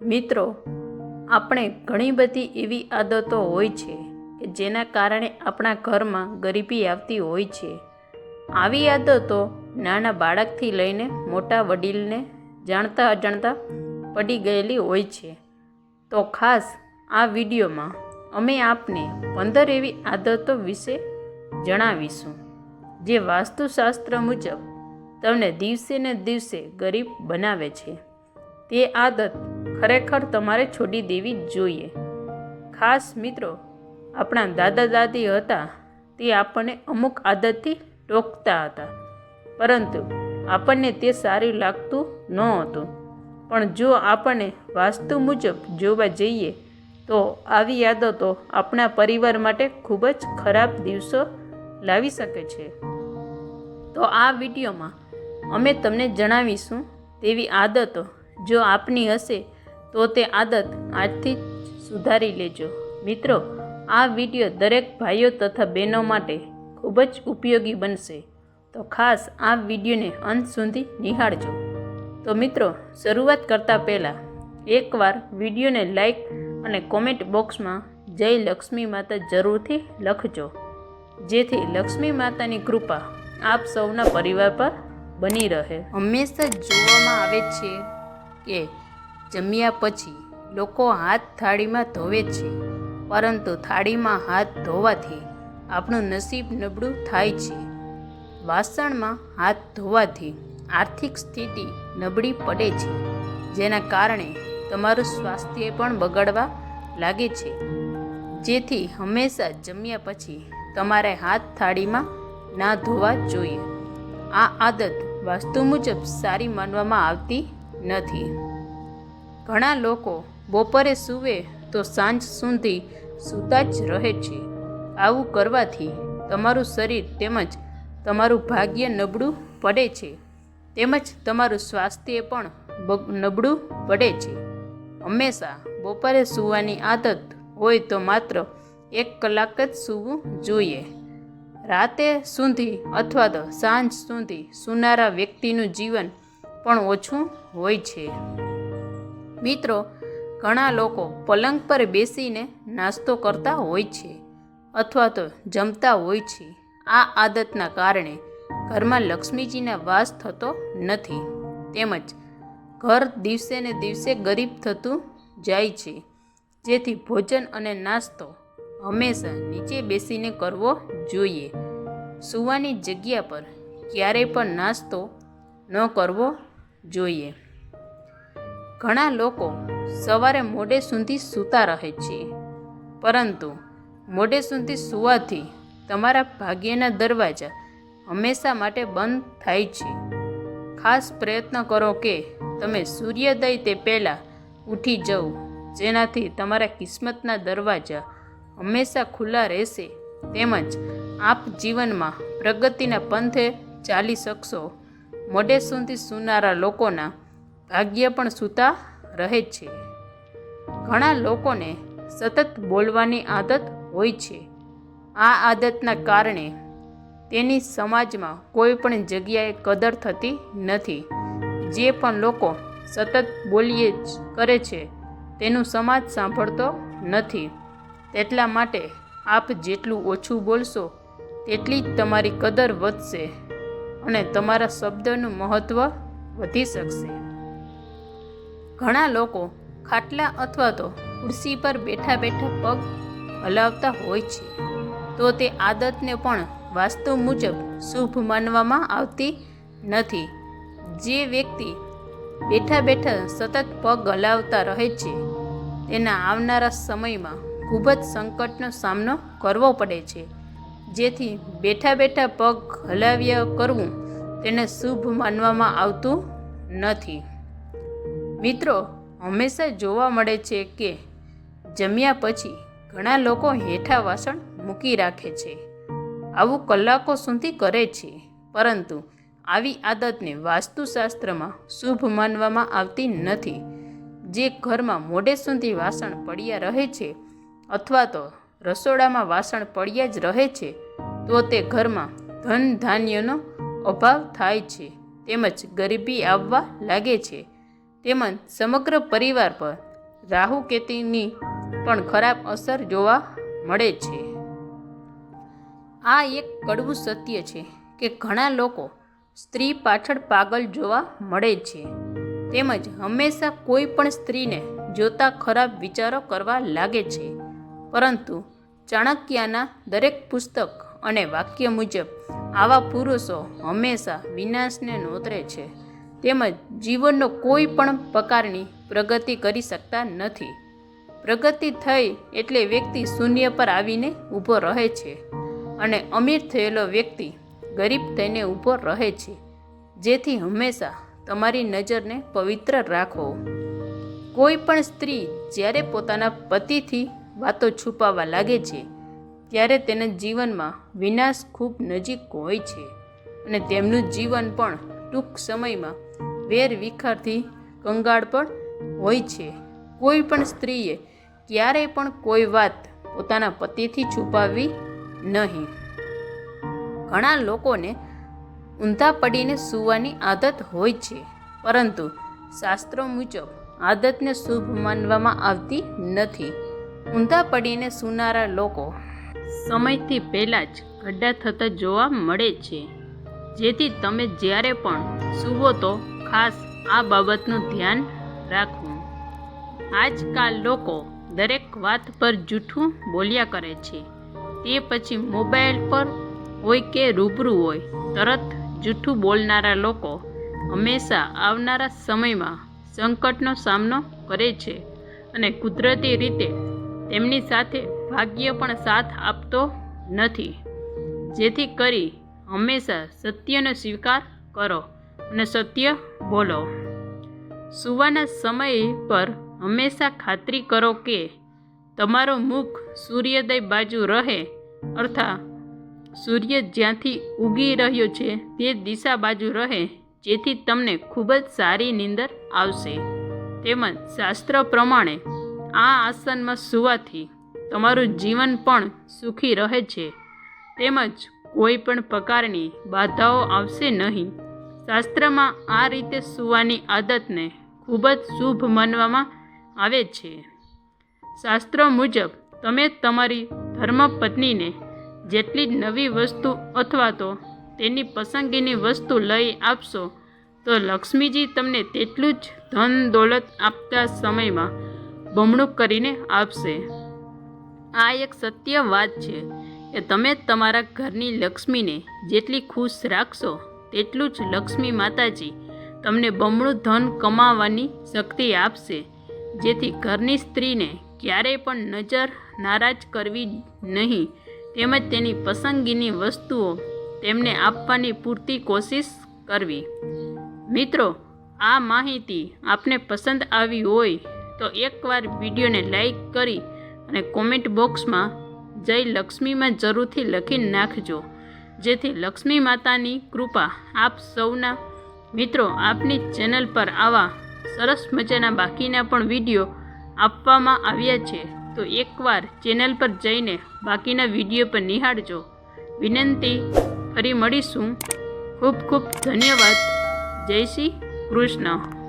મિત્રો, આપણે ઘણી બધી એવી આદતો હોય છે કે જેના કારણે આપણા ઘરમાં ગરીબી આવતી હોય છે. આવી આદતો નાના બાળકથી લઈને મોટા વડીલને જાણતા અજાણતા પડી ગયેલી હોય છે. તો ખાસ આ વિડીયોમાં અમે આપને પંદર એવી આદતો વિશે જણાવીશું. જે વાસ્તુશાસ્ત્ર મુજબ તમને દિવસે ને દિવસે ગરીબ બનાવે છે. તે આદત ખરેખર તમારે છોડી દેવી જોઈએ. ખાસ મિત્રો, આપણા દાદા દાદી હતા તે આપણને અમુક આદતથી ટોકતા હતા. પરંતુ આપણને તે સારું લાગતું નહોતું. પણ જો આપણને વાસ્તુ મુજબ જોવા જઈએ, તો આવી આદતો આપણા પરિવાર માટે ખૂબ જ ખરાબ દિવસો લાવી શકે છે. તો આ વિડીયોમાં અમે તમને જણાવીશું તેવી આદતો જો આપની હશે, તો તે આદત આજથી જ સુધારી લેજો. મિત્રો, આ વીડિયો દરેક ભાઈઓ તથા બહેનો માટે ખૂબ જ ઉપયોગી બનશે. તો ખાસ આ વિડીયોને અંત સુધી નિહાળજો. તો મિત્રો, શરૂઆત કરતાં પહેલાં એકવાર વિડીયોને લાઈક અને કોમેન્ટ બોક્સમાં જય લક્ષ્મી માતા જરૂરથી લખજો. જેથી લક્ષ્મી માતાની કૃપા આપ સૌના પરિવાર પર બની રહે. હંમેશા જોવામાં આવે છે. કે જમ્યા પછી લોકો હાથ થાળીમાં ધોવે છે, પરંતુ થાળીમાં હાથ ધોવાથી આપણું નસીબ નબળું થાય છે. વાસણમાં હાથ ધોવાથી આર્થિક સ્થિતિ નબળી પડે છે, જેના કારણે તમારું સ્વાસ્થ્ય પણ બગડવા લાગે છે. જેથી હંમેશા જમ્યા પછી તમારે હાથ થાળીમાં ના ધોવા જોઈએ. આ આદત વાસ્તુ મુજબ સારી માનવામાં આવતી નથી. ઘણા લોકો બપોરે સૂવે તો સાંજ સુધી સૂતા જ રહે છે. આવું કરવાથી તમારું શરીર તેમજ તમારું ભાગ્ય નબળું પડે છે. તેમજ તમારું સ્વાસ્થ્ય પણ નબળું પડે છે. હંમેશા બપોરે સૂવાની આદત હોય તો માત્ર એક કલાક જ સૂવું જોઈએ. રાતે સુધી અથવા તો સાંજ સુધી સૂનારા વ્યક્તિનું જીવન પણ ઓછું હોય છે. મિત્રો, ઘણા લોકો પલંગ પર બેસીને નાસ્તો કરતા હોય છે અથવા તો જમતા હોય છે. આ આદતના કારણે ઘરમાં લક્ષ્મીજીના વાસ થતો નથી. તેમજ ઘર દિવસે ને દિવસે ગરીબ થતું જાય છે. જેથી ભોજન અને નાસ્તો હંમેશા નીચે બેસીને કરવો જોઈએ. સૂવાની જગ્યા પર ક્યારેય પણ નાસ્તો ન કરવો જોઈએ. ઘણા લોકો સવારે મોડે સુધી સૂતા રહે છે, પરંતુ મોડે સુધી સૂવાથી તમારા ભાગ્યના દરવાજા હંમેશા માટે બંધ થાય છે. ખાસ પ્રયત્ન કરો કે તમે સૂર્યોદય તે પહેલાં ઉઠી જવું જેનાથી તમારા કિસ્મતના દરવાજા હંમેશા ખુલ્લા રહેશે. તેમજ આપ જીવનમાં પ્રગતિના પંથે ચાલી શકશો. મોડે સુધી સૂનારા લોકોના ભાગ્ય પણ સૂતા રહે છે. ઘણા લોકોને સતત બોલવાની આદત હોય છે. આ આદતના કારણે તેની સમાજમાં કોઈ પણ જગ્યાએ કદર થતી નથી. જે પણ લોકો સતત બોલીએ જ કરે છે, તેનું સમાજ સાંભળતો નથી. તેટલા માટે આપ જેટલું ઓછું બોલશો, તેટલી જ તમારી કદર વધશે. અને તમારા શબ્દનું મહત્ત્વ વધી શકશે. ઘણા લોકો ખાટલા અથવા તો ખુરશી પર બેઠા બેઠા પગ હલાવતા હોય છે. તો તે આદતને પણ વાસ્તુ મુજબ શુભ માનવામાં આવતી નથી. જે વ્યક્તિ બેઠા બેઠા સતત પગ હલાવતા રહે છે, તેના આવનારા સમયમાં ખૂબ જ સંકટનો સામનો કરવો પડે છે. જેથી બેઠા બેઠા પગ હલાવ્યા કરવું તેને શુભ માનવામાં આવતું નથી. મિત્રો, હંમેશા જોવા મળે છે કે જમ્યા પછી ઘણા લોકો હેઠા વાસણ મૂકી રાખે છે. આવું કલાકો સુધી કરે છે, પરંતુ આવી આદતને વાસ્તુશાસ્ત્રમાં શુભ માનવામાં આવતી નથી. જે ઘરમાં મોડે સુધી વાસણ પડ્યા રહે છે, અથવા તો રસોડામાં વાસણ પડ્યા જ રહે છે, તો તે ઘરમાં ધન ધાન્યનો અભાવ થાય છે, તેમજ ગરીબી આવવા લાગે છે. તેમજ સમગ્ર પરિવાર પર રાહુ કેતીની પણ ખરાબ અસર જોવા મળે છે. આ એક કડવું સત્ય છે કે ઘણા લોકો સ્ત્રી પાછળ પાગલ જોવા મળે છે, તેમજ હંમેશા કોઈ પણ સ્ત્રીને જોતા ખરાબ વિચારો કરવા લાગે છે. પરંતુ ચાણક્યના દરેક પુસ્તક અને વાક્ય મુજબ આવા પુરુષો હંમેશા વિનાશને નોતરે છે. તેમજ જીવનનો કોઈ પણ પ્રકારની પ્રગતિ કરી શકતા નથી. પ્રગતિ થઈ એટલે વ્યક્તિ શૂન્ય પર આવીને ઊભો રહે છે અને અમીર થયેલો વ્યક્તિ ગરીબ થઈને ઊભો રહે છે. જેથી હંમેશા તમારી નજરને પવિત્ર રાખો. કોઈ પણ સ્ત્રી જ્યારે પોતાના પતિથી વાતો છુપાવવા લાગે છે, ત્યારે તેના જીવનમાં વિનાશ ખૂબ નજીક હોય છે અને તેમનું જીવન પણ ટૂંક સમયમાં વેર વિખારથી કંગાળ પણ હોય છે. કોઈ પણ સ્ત્રીએ ક્યારેય પણ કોઈ વાત પોતાના પતિથી છુપાવવી નહીં. ઘણા લોકોને ઊંધા પડીને સૂવાની આદત હોય છે, પરંતુ શાસ્ત્રો મુજબ આદતને શુભ માનવામાં આવતી નથી. ઊંધા પડીને સૂનારા લોકો સમયથી પહેલાં જ ગડ્ઢા થતા જોવા મળે છે. જેથી તમે જ્યારે પણ સૂવો તો ખાસ આ બાબતનું ધ્યાન રાખવું આજકાલ લોકો દરેક વાત પર જૂઠું બોલ્યા કરે છે. તે પછી મોબાઈલ પર હોય કે રૂબરૂ હોય, તરત જૂઠું બોલનારા લોકો હંમેશા આવનારા સમયમાં સંકટનો સામનો કરે છે અને કુદરતી રીતે તેમની સાથે ભાગ્ય પણ સાથ આપતો નથી. જેથી કરી હંમેશા સત્યનો સ્વીકાર કરો અને સત્ય બોલો. સૂવાના સમય પર હંમેશા ખાતરી કરો કે તમારો મુખ સૂર્યોદય બાજુ રહે, અર્થાત સૂર્ય જ્યાંથી ઉગી રહ્યો છે તે દિશા બાજુ રહે, જેથી તમને ખૂબ જ સારી નીંદર આવશે. તેમજ શાસ્ત્ર પ્રમાણે આ આસનમાં સૂવાથી તમારું જીવન પણ સુખી રહે છે. તેમજ કોઈ પણ પ્રકારની બાધાઓ આવશે નહીં. શાસ્ત્રમાં આ રીતે સૂવાની આદતને ખૂબ જ શુભ માનવામાં આવે છે. શાસ્ત્રો મુજબ, તમે તમારી ધર્મપત્નીને જેટલી નવી વસ્તુ અથવા તો તેની પસંદગીની વસ્તુ લઈ આપશો, તો લક્ષ્મીજી તમને તેટલું જ ધન દોલત આપતા સમયમાં બમણું કરીને આપશે. આ એક સત્ય વાત છે કે તમે તમારા ઘરની લક્ષ્મીને જેટલી ખુશ રાખશો તેટલું જ લક્ષ્મી માતાજી તમને બમણું ધન કમાવાની શક્તિ આપશે. જેથી ઘરની સ્ત્રીને ક્યારેય પણ નજર નારાજ કરવી નહીં, તેમજ તેની પસંદગીની વસ્તુઓ તેમને આપવાની પૂરતી કોશિશ કરવી. મિત્રો, આ માહિતી આપને પસંદ આવી હોય તો એકવાર વિડીયોને લાઈક કરી અને કોમેન્ટ બોક્સમાં જય લક્ષ્મીમાં જરૂરથી લખી નાખજો. જેથી લક્ષ્મી માતાની કૃપા આપ સૌના મિત્રો આપની ચેનલ પર આવા સરસ મજાના બાકીના પણ વીડિયો આપવામાં આવ્યા છે. તો એકવાર ચેનલ પર જઈને બાકીના વીડિયો પર નિહાળજો. વિનંતી, ફરી મળીશું. ખૂબ ખૂબ ધન્યવાદ. જય શ્રી કૃષ્ણ.